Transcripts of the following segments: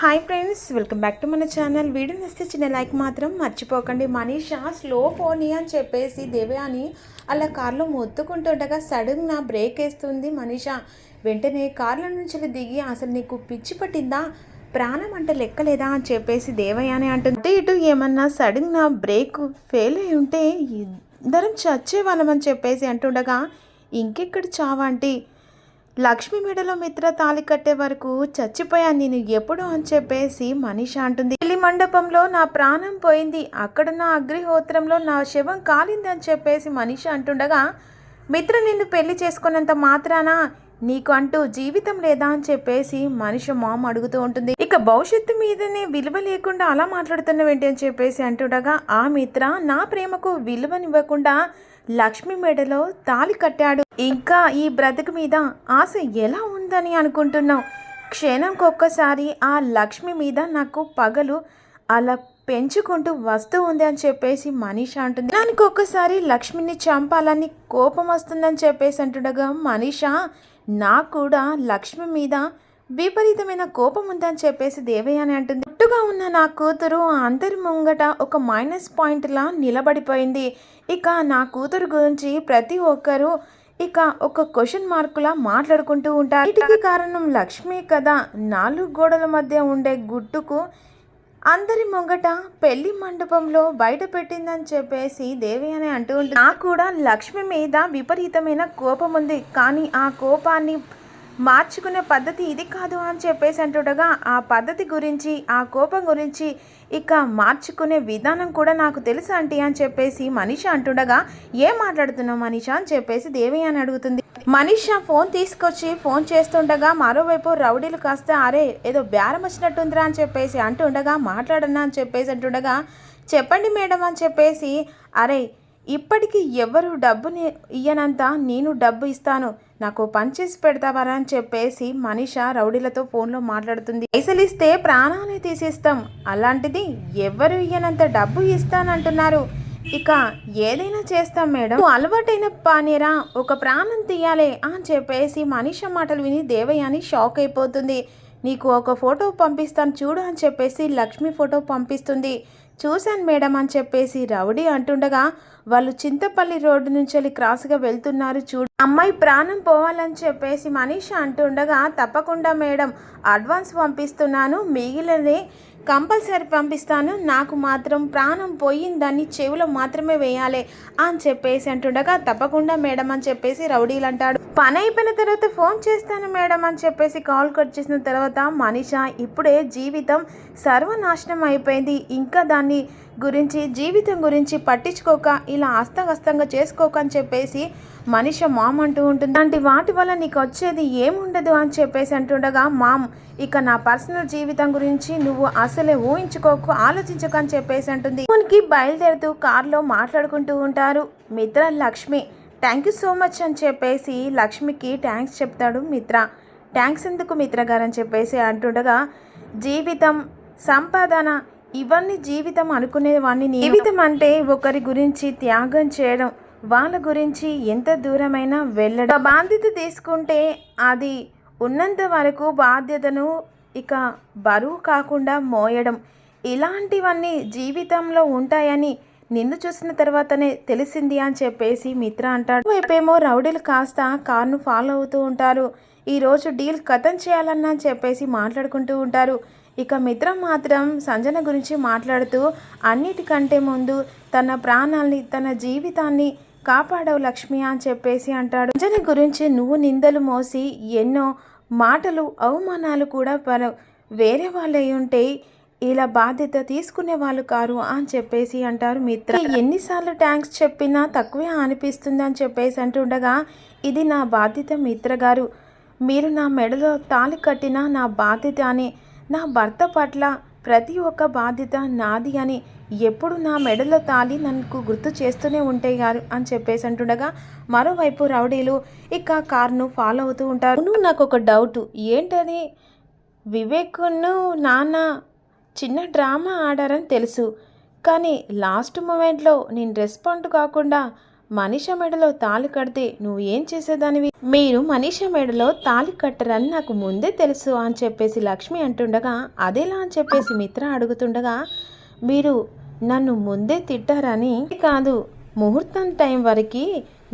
Hi friends welcome back to మన channel video నస్తే చిన్న లైక్ మాత్రం మర్చిపోకండి. మనీషా స్లో పోనీ అని చెప్పేసి దేవయాని అలా కార్లో మొత్తుకుంటుండగా సడన్గా బ్రేక్ వేస్తుంది మనీషా. వెంటనే కార్లో నుంచి దిగి అసలు నీకు పిచ్చి పట్టిందా? ప్రాణం అంటే లెక్కలేదా అని చెప్పేసి దేవయాని అంటుంది. ఇటు ఏమన్నా సడన్గా బ్రేక్ ఫెయిల్ అయి ఉంటే ఇద్దరం చచ్చేవాళ్ళమని చెప్పేసి అంటుండగా ఇంకెక్కడ చావంటి లక్ష్మి మెడలో మిత్ర తాళి కట్టే వరకు చచ్చిపోయాను నేను ఎప్పుడు అని చెప్పేసి మనిష అంటుంది. పెళ్ళి మండపంలో నా ప్రాణం పోయింది. అక్కడ నా అగ్నిహోత్రంలో నా శవం కాలింది అని చెప్పేసి మనిషి అంటుండగా మిత్ర నిన్ను పెళ్ళి చేసుకున్నంత మాత్రాన? నీకు అంటూ జీవితం లేదా అని చెప్పేసి మనిషి మామ అడుగుతూ ఉంటుంది. ఇక భవిష్యత్తు మీదనే విలువ లేకుండా అలా మాట్లాడుతున్నవేంటి అని చెప్పేసి అంటుండగా ఆ మిత్ర నా ప్రేమకు విలువనివ్వకుండా లక్ష్మి మెడలో తాళి కట్టాడు. ఇంకా ఈ బ్రతుకు మీద ఆశ ఎలా ఉందని అనుకుంటున్నావు? క్షణంకొక్కసారి ఆ లక్ష్మి మీద నాకు పగలు అలా పెంచుకుంటూ వస్తూ ఉంది అని చెప్పేసి మనీష అంటుంది. దానికి ఒక్కసారి లక్ష్మిని చంపాలని కోపం వస్తుందని చెప్పేసి అంటుండగా మనీష నాకు కూడా లక్ష్మి మీద విపరీతమైన కోపం ఉందని చెప్పేసి దేవయ్య అని అంటుంది. పుట్టుగా ఉన్న నా కూతురు అందరి ముంగట ఒక మైనస్ పాయింట్లా నిలబడిపోయింది. ఇక నా కూతురు గురించి ప్రతి ఒక్కరూ ఇక ఒక క్వశ్చన్ మార్కులా మాట్లాడుకుంటూ ఉంటారు. వీటికి కారణం లక్ష్మి కదా. నాలుగు గోడల మధ్య ఉండే గుట్టుకు అందరి ముంగట పెళ్ళి మండపంలో బయట పెట్టిందని చెప్పేసి దేవి అని అంటూ ఉంటుంది. నాకు కూడా లక్ష్మి మీద విపరీతమైన కోపం ఉంది. కానీ ఆ కోపాన్ని మార్చుకునే పద్ధతి ఇది కాదు అని చెప్పేసి అంటుండగా ఆ పద్ధతి గురించి ఆ కోపం గురించి ఇక మార్చుకునే విధానం కూడా నాకు తెలుసు ఆంటీ అని చెప్పేసి మనీష అంటుండగా ఏం మాట్లాడుతున్నావు మనీష? అని చెప్పేసి దేవి అని అడుగుతుంది. మనీష ఫోన్ తీసుకొచ్చి ఫోన్ చేస్తుండగా మరోవైపు రౌడీలు కాస్త అరే ఏదో బేరం వచ్చినట్టుందిరా అని చెప్పేసి అంటుండగా మాట్లాడనా? అని చెప్పేసి అంటుండగా చెప్పండి మేడం అని చెప్పేసి అరే ఇప్పటికీ ఎవరు డబ్బుని ఇయ్యనంత నేను డబ్బు ఇస్తాను. నాకు పని చేసి పెడతావరా అని చెప్పేసి మనిష రౌడీలతో ఫోన్లో మాట్లాడుతుంది. పైసలు ఇస్తే ప్రాణాన్ని తీసేస్తాం. అలాంటిది ఎవరు ఇయ్యనంత డబ్బు ఇస్తానంటున్నారు. ఇక ఏదైనా చేస్తాం మేడం. అలవాటైన పానేరా ఒక ప్రాణం తీయాలి అని చెప్పేసి మనిష మాటలు విని దేవయాని షాక్ అయిపోతుంది. నీకు ఒక ఫోటో పంపిస్తాను చూడు అని చెప్పేసి లక్ష్మి ఫోటో పంపిస్తుంది. చూశాను మేడం అని చెప్పేసి రౌడీ అంటుండగా వాళ్ళు చింతపల్లి రోడ్డు నుంచి వెళ్ళి క్రాస్గా వెళ్తున్నారు చూడు. అమ్మాయి ప్రాణం పోవాలని చెప్పేసి మనీష అంటుండగా తప్పకుండా మేడం అడ్వాన్స్ పంపిస్తున్నాను. మిగిలినది కంపల్సరీ పంపిస్తాను. నాకు మాత్రం ప్రాణం పోయిందని చెవిలో మాత్రమే వేయాలి అని చెప్పేసి అంటుండగా తప్పకుండా మేడం అని చెప్పేసి రౌడీలు అంటాడు. పని అయిపోయిన తర్వాత ఫోన్ చేస్తాను మేడం అని చెప్పేసి కాల్ కట్ చేసిన తర్వాత మనిష ఇప్పుడే జీవితం సర్వనాశనం అయిపోయింది. ఇంకా దాన్ని గురించి జీవితం గురించి పట్టించుకోక ఇలా అస్తగస్తంగా చేసుకోక అని చెప్పేసి మనిష మామ్ అంటూ ఉంటుంది. అలాంటి వాటి వల్ల నీకు వచ్చేది ఏముండదు అని చెప్పేసి అంటుండగా మామ్ ఇక నా పర్సనల్ జీవితం గురించి నువ్వు అసలే ఊహించుకోకు ఆలోచించకు అని చెప్పేసి అంటుంది. మనకి బయలుదేరుతూ కార్లో మాట్లాడుకుంటూ ఉంటారు Mitra Lakshmi. Thank you so much అని చెప్పేసి లక్ష్మికి థ్యాంక్స్ చెప్తాడు మిత్ర. థ్యాంక్స్ ఎందుకు మిత్ర గారు అని చెప్పేసి అంటుండగా జీవితం సంపాదన ఇవన్నీ జీవితం అనుకునేవాడిని జీవితం అంటే ఒకరి గురించి త్యాగం చేయడం. వాళ్ళ గురించి ఎంత దూరమైనా వెళ్ళడం. బాధ్యత తీసుకుంటే అది ఉన్నంత వరకు బాధ్యతను ఇక బరువు కాకుండా మోయడం. ఇలాంటివన్నీ జీవితంలో ఉంటాయని నిన్ను చూసిన తర్వాతనే తెలిసింది అని చెప్పేసి మిత్ర అంటాడు. వైపేమో రౌడీలు కాస్త కార్ను ఫాలో అవుతూ ఉంటారు. ఈరోజు డీల్ కథం చేయాలన్నా అని చెప్పేసి మాట్లాడుకుంటూ ఉంటారు. ఇక మిత్ర మాత్రం సంజన గురించి మాట్లాడుతూ అన్నిటికంటే ముందు తన ప్రాణాల్ని తన జీవితాన్ని కాపాడవు లక్ష్మి అని చెప్పేసి అంటాడు. సంజన గురించి నువ్వు నిందలు మోసి ఎన్నో మాటలు అవమానాలు కూడా పర వేరే వాళ్ళు అయి ఉంటే ఇలా బాధ్యత తీసుకునే వాళ్ళు కారు అని చెప్పేసి అంటారు మిత్ర. ఎన్నిసార్లు ట్యాంక్స్ చెప్పినా తక్కువే అనిపిస్తుంది అని చెప్పేసి అంటుండగా ఇది నా బాధ్యత మిత్ర గారు. మీరు నా మెడలో తాళి కట్టిన నా బాధ్యత అని నా భర్త పట్ల ప్రతి ఒక్క బాధ్యత నాది అని ఎప్పుడు నా మెడలో తాళి నన్ను గుర్తు చేస్తూనే ఉంటాయి గారు అని చెప్పేసి అంటుండగా మరోవైపు రౌడీలు ఇక కార్ను ఫాలో అవుతూ ఉంటారు. నువ్వు నాకు ఒక డౌట్. ఏంటని వివేక్ను నాన్న చిన్న డ్రామా ఆడారని తెలుసు. కానీ లాస్ట్ మూమెంట్లో నేను రెస్పాండ్ కాకుండా మనిష మెడలో తాళి కడితే నువ్వు ఏం చేసేదానివి? మీరు మనిష మెడలో తాళి కట్టరని నాకు ముందే తెలుసు అని చెప్పేసి లక్ష్మి అంటుండగా అదేలా అని చెప్పేసి మిత్ర అడుగుతుండగా మీరు నన్ను ముందే తిట్టారని కాదు ముహూర్తం టైం వరకు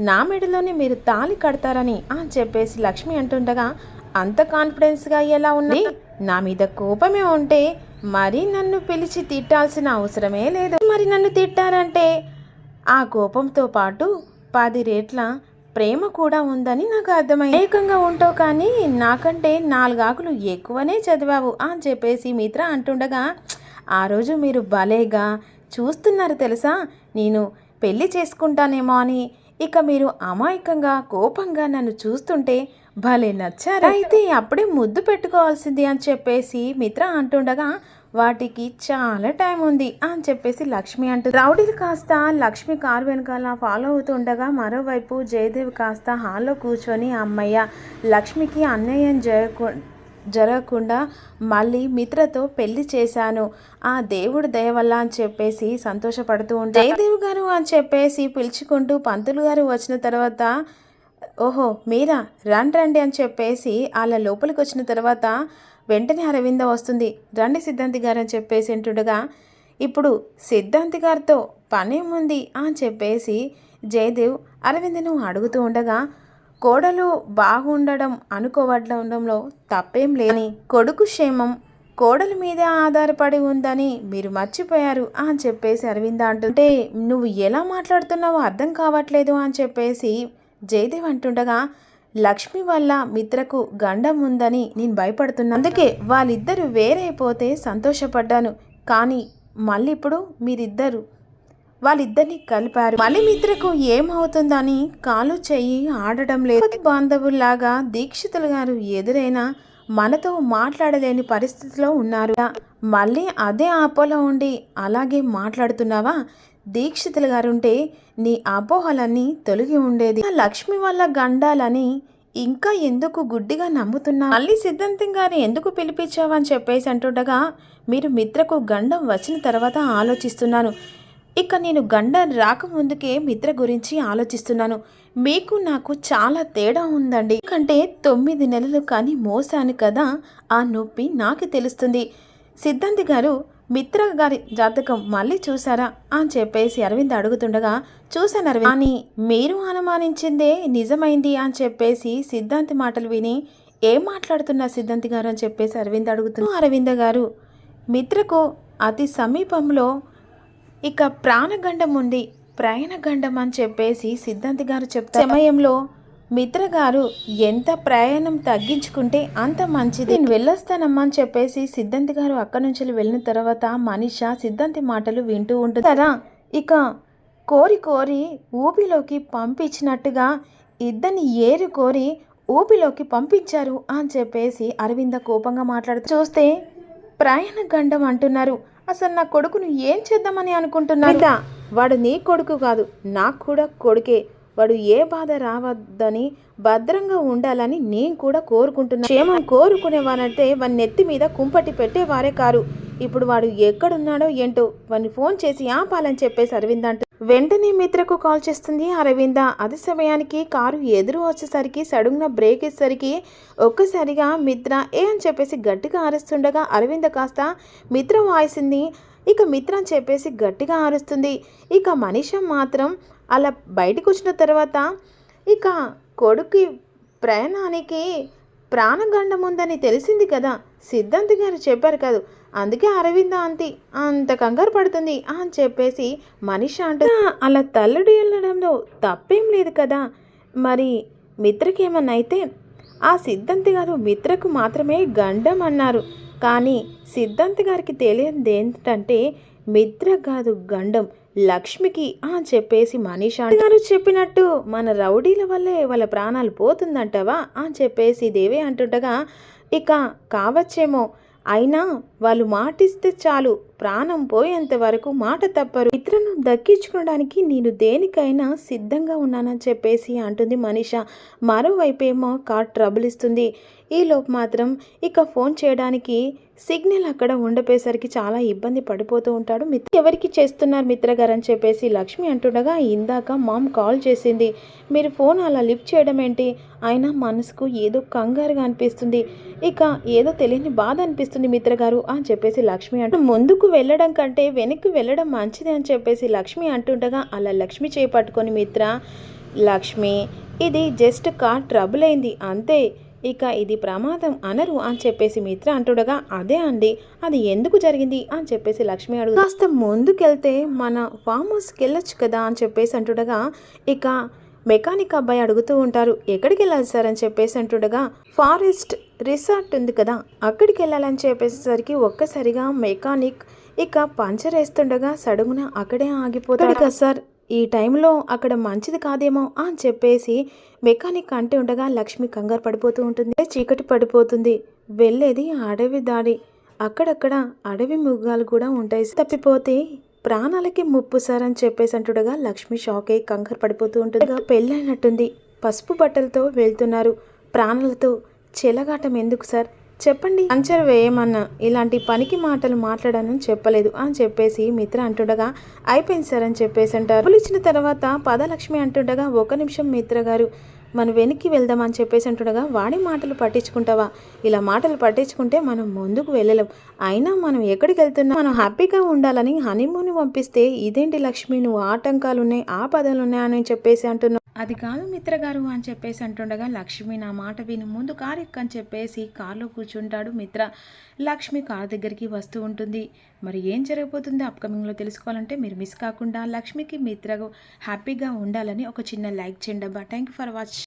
నా మెడలోనే మీరు తాళి కడతారని అని చెప్పేసి లక్ష్మి అంటుండగా అంత కాన్ఫిడెన్స్గా ఎలా ఉంది నా మీద కోపమే ఉంటే మరి నన్ను పిలిచి తిట్టాల్సిన అవసరమే లేదు. మరి నన్ను తిట్టారంటే ఆ కోపంతో పాటు పది రేట్ల ప్రేమ కూడా ఉందని నాకు అర్థమైంది. ఏకంగా ఉంటావు కానీ నాకంటే నాలుగాకులు ఎక్కువనే చదివావు అని చెప్పేసి మిత్ర అంటుండగా ఆ రోజు మీరు భలేగా చూస్తున్నారు తెలుసా? నేను పెళ్ళి చేసుకుంటానేమో అని. ఇక మీరు అమాయకంగా కోపంగా నన్ను చూస్తుంటే భలే నచ్చారు. అయితే అప్పుడే ముద్దు పెట్టుకోవాల్సింది అని చెప్పేసి మిత్ర అంటుండగా వాటికి చాలా టైం ఉంది అని చెప్పేసి లక్ష్మి అంటుంది రౌడీలు కాస్త లక్ష్మి కారు వెనకాల ఫాలో అవుతుండగా మరోవైపు జయదేవ్ కాస్త హాల్లో కూర్చొని అమ్మయ్య లక్ష్మికి అన్యాయం జరగకు జరగకుండా మళ్ళీ మిత్రతో పెళ్ళి చేశాను. ఆ దేవుడు దయ వల్ల అని చెప్పేసి సంతోషపడుతూ ఉంటా జయదేవ్ గారు అని చెప్పేసి పిలుచుకుంటూ పంతులు గారు వచ్చిన తర్వాత ఓహో మీరా రండి రండి అని చెప్పేసి వాళ్ళ లోపలికి వచ్చిన తర్వాత వెంటనే అరవింద వస్తుంది. రండి సిద్ధాంతి గారు అని చెప్పేసి అంటుండగా ఇప్పుడు సిద్ధాంతి గారితో పనేముంది? అని చెప్పేసి జయదేవ్ అరవిందను అడుగుతూ ఉండగా కోడలు బాగుండడం అనుకోవడంలో తప్పేం లేని కొడుకు క్షేమం కోడలి మీద ఆధారపడి ఉందని మీరు మర్చిపోయారు అని చెప్పేసి అరవింద అంటుంటే నువ్వు ఎలా మాట్లాడుతున్నావో అర్థం కావట్లేదు అని చెప్పేసి జయదేవ్ అంటుండగా లక్ష్మి వల్ల మిత్రకు గండం ఉందని నేను భయపడుతున్నా. అందుకే వాళ్ళిద్దరూ వేరైపోతే సంతోషపడ్డాను. కానీ మళ్ళీ ఇప్పుడు మీరిద్దరు వాళ్ళిద్దరిని కలిపారు. మళ్ళీ మిత్రకు ఏమవుతుందని కాలు చెయ్యి ఆడడం లేదు. బాంధవుల్లాగా దీక్షితులు గారు ఎదురైనా మనతో మాట్లాడలేని పరిస్థితిలో ఉన్నారు. మళ్ళీ అదే ఆపోలో ఉండి అలాగే మాట్లాడుతున్నావా? దీక్షితులు గారుంటే నీ అపోహలన్నీ తొలగి ఉండేది. ఆ లక్ష్మి వల్ల గండాలని ఇంకా ఎందుకు గుడ్డిగా నమ్ముతున్నా? మళ్ళీ సిద్ధాంతం గారిని ఎందుకు పిలిపించావని చెప్పేసి అంటుండగా మీరు మిత్రకు గండం వచ్చిన తర్వాత ఆలోచిస్తున్నాను. ఇక నేను గండం రాకముందుకే మిత్ర గురించి ఆలోచిస్తున్నాను. మీకు నాకు చాలా తేడా ఉందండి. ఎందుకంటే తొమ్మిది నెలలు కానీ మోసాను కదా ఆ నొప్పి నాకు తెలుస్తుంది. సిద్ధాంతి గారు మిత్ర గారి జాతకం మళ్ళీ చూసారా అని చెప్పేసి అరవింద్ అడుగుతుండగా చూశాను అరవింద్. అని మీరు అనుమానించిందే నిజమైంది అని చెప్పేసి సిద్ధాంతి మాటలు విని ఏం మాట్లాడుతున్నా సిద్ధాంతి గారు అని చెప్పేసి అరవింద్ అడుగుతున్నా. అరవింద గారు మిత్రకు అతి సమీపంలో ఇక ప్రాణగండం ఉంది ప్రయాణగండం అని చెప్పేసి సిద్ధాంతి గారు చెప్తారు. సమయంలో మిత్ర గారు ఎంత ప్రయాణం తగ్గించుకుంటే అంత మంచిది. నేను వెళ్ళొస్తానమ్మా అని చెప్పేసి సిద్ధాంతి గారు అక్కడి నుంచి వెళ్ళిన తర్వాత మనిష సిద్ధాంతి మాటలు వింటూ ఉంటుందరా ఇక కోరి కోరి ఊపిలోకి పంపించినట్టుగా ఇద్దరిని ఏరు కోరి ఊపిలోకి పంపించారు అని చెప్పేసి అరవింద కోపంగా మాట్లాడుతూ చూస్తే ప్రయాణ గండం అంటున్నారు. అసలు నా కొడుకును ఏం చేద్దామని అనుకుంటున్నా వాడు నీ కొడుకు కాదు నాకు కూడా కొడుకే. వాడు ఏ బాధ రావద్దని భద్రంగా ఉండాలని నేను కూడా కోరుకుంటున్నా. క్షేమం కోరుకునేవానంటే వాని నెత్తి మీద కుంపటి పెట్టేవారే కారు. ఇప్పుడు వాడు ఎక్కడున్నాడో ఏంటో వాడిని ఫోన్ చేసి ఆపాలని చెప్పేసి అరవింద్ అంటూ వెంటనే మిత్రకు కాల్ చేస్తుంది అరవింద. అదే సమయానికి కారు ఎదురు వచ్చేసరికి సడుగున బ్రేక్ వేసేసరికి ఒక్కసారిగా మిత్ర ఏ అని చెప్పేసి గట్టిగా అరుస్తుండగా అరవింద కాస్త మిత్ర వాయిసింది. ఇక మిత్ర అని చెప్పేసి గట్టిగా అరుస్తుంది. ఇక మనిష మాత్రం అలా బయటకు వచ్చిన తర్వాత ఇక కొడుకు ప్రయాణానికి ప్రాణగండం ఉందని తెలిసింది కదా. సిద్ధాంతి గారు చెప్పారు కాదు. అందుకే అరవింద అంతి అంత కంగారు పడుతుంది అని చెప్పేసి మనిషి అంటే అలా తల్లుడు వెళ్ళడంలో తప్పేం లేదు కదా. మరి మిత్రకేమన్నా అయితే ఆ సిద్ధాంతి గారు మిత్రకు మాత్రమే గండం అన్నారు. కానీ సిద్ధాంతి గారికి తెలియదు ఏంటంటే మిత్ర కాదు గండం. లక్ష్మికి ఆ చెప్పేసి మనీషా గారు చెప్పినట్టు మన రౌడీల వల్లే వాళ్ళ ప్రాణాలు పోతుందంటవా? అని చెప్పేసి దేవి అంటుండగా ఇక కావచ్చేమో. అయినా వాళ్ళు మాటిస్తే చాలు. ప్రాణం పోయేంత వరకు మాట తప్పరు. మిత్రను దక్కించుకోవడానికి నేను దేనికైనా సిద్ధంగా ఉన్నానని చెప్పేసి అంటుంది మనీష. మరోవైపేమో కార్ ట్రబుల్ ఇస్తుంది. ఈలోపు మాత్రం ఇక ఫోన్ చేయడానికి సిగ్నల్ అక్కడ ఉండపోయేసరికి చాలా ఇబ్బంది పడిపోతూ ఉంటాడు మిత్ర. ఎవరికి చేస్తున్నారు మిత్ర గారు అని చెప్పేసి లక్ష్మి అంటుండగా ఇందాక మామ్ కాల్ చేసింది. మీరు ఫోన్ అలా లిఫ్ట్ చేయడం ఏంటి? అయినా మనసుకు ఏదో కంగారుగా అనిపిస్తుంది. ఇక ఏదో తెలియని బాధ అనిపిస్తుంది మిత్ర గారు అని చెప్పేసి లక్ష్మి అంటూ ముందుకు వెళ్ళడం కంటే వెనక్కి వెళ్ళడం మంచిది అని చెప్పేసి లక్ష్మి అంటుండగా అలా లక్ష్మి చేపట్టుకొని మిత్ర లక్ష్మి ఇది జస్ట్ కార్ ట్రబుల్ అయింది. అంతే. ఇక ఇది ప్రమాదం అనరు అని చెప్పేసి మిత్ర అంటుండగా అదే అండి అది ఎందుకు జరిగింది? అని చెప్పేసి లక్ష్మి అడుగు కాస్త ముందుకెళ్తే మన ఫామ్ హౌస్కి వెళ్ళొచ్చు కదా? అని చెప్పేసి అంటుండగా ఇక మెకానిక్ అబ్బాయి అడుగుతూ ఉంటారు ఎక్కడికి వెళ్ళాలి సార్? అని చెప్పేసి అంటుండగా ఫారెస్ట్ రిసార్ట్ ఉంది కదా అక్కడికి వెళ్ళాలని చెప్పేసరికి ఒక్కసారిగా మెకానిక్ ఇక పంచర్ వేస్తుండగా సడుగున అక్కడే ఆగిపోతాడు. కదా సార్? ఈ టైంలో అక్కడ మంచిది కాదేమో అని చెప్పేసి మెకానిక్ అంటే ఉండగా లక్ష్మి కంగారు పడిపోతూ ఉంటుంది. చీకటి పడిపోతుంది. వెళ్ళేది అడవి దాడి. అక్కడక్కడ అడవి మృగాలు కూడా ఉంటాయి. తప్పిపోతే ప్రాణాలకి ముప్పు సార్ అని చెప్పేసి అంటుండగా లక్ష్మి షాక్ అయ్యి కంగారు పడిపోతూ ఉంటుంది. పెళ్ళైనట్టుంది. పసుపు బట్టలతో వెళ్తున్నారు. ప్రాణాలతో చెలగాటం ఎందుకు సార్? చెప్పండి. పంచర్ వేయమన్నా ఇలాంటి పనికి మాటలు మాట్లాడానని చెప్పలేదు అని చెప్పేసి మిత్ర అంటుండగా అయిపోయింది సార్ అని చెప్పేసి అంటారు. డబ్బులు ఇచ్చిన తర్వాత పదలక్ష్మి అంటుండగా ఒక నిమిషం మిత్ర గారు మనం వెనక్కి వెళ్దామని చెప్పేసి అంటుండగా వాడి మాటలు పట్టించుకుంటావా? ఇలా మాటలు పట్టించుకుంటే మనం ముందుకు వెళ్ళలేం. అయినా మనం ఎక్కడికి వెళ్తున్నా? మనం హ్యాపీగా ఉండాలని హనీమూన్ పంపిస్తే ఇదేంటి లక్ష్మి? నువ్వు ఆటంకాలు ఉన్నాయి ఆ పదాలున్నాయి అని చెప్పేసి అంటున్నావు అది కాదు మిత్ర గారు అని చెప్పేసి అంటుండగా లక్ష్మి నా మాట విని. ముందు కారు ఎక్కని చెప్పేసి కారులో కూర్చుంటాడు మిత్ర. లక్ష్మి కారు దగ్గరికి వస్తూ ఉంటుంది. మరి ఏం జరగబోతుందో అప్కమింగ్లో తెలుసుకోవాలంటే మీరు మిస్ కాకుండా లక్ష్మికి మిత్రకు హ్యాపీగా ఉండాలని ఒక చిన్న లైక్ చేయండి అబ్బా. Thank you for watch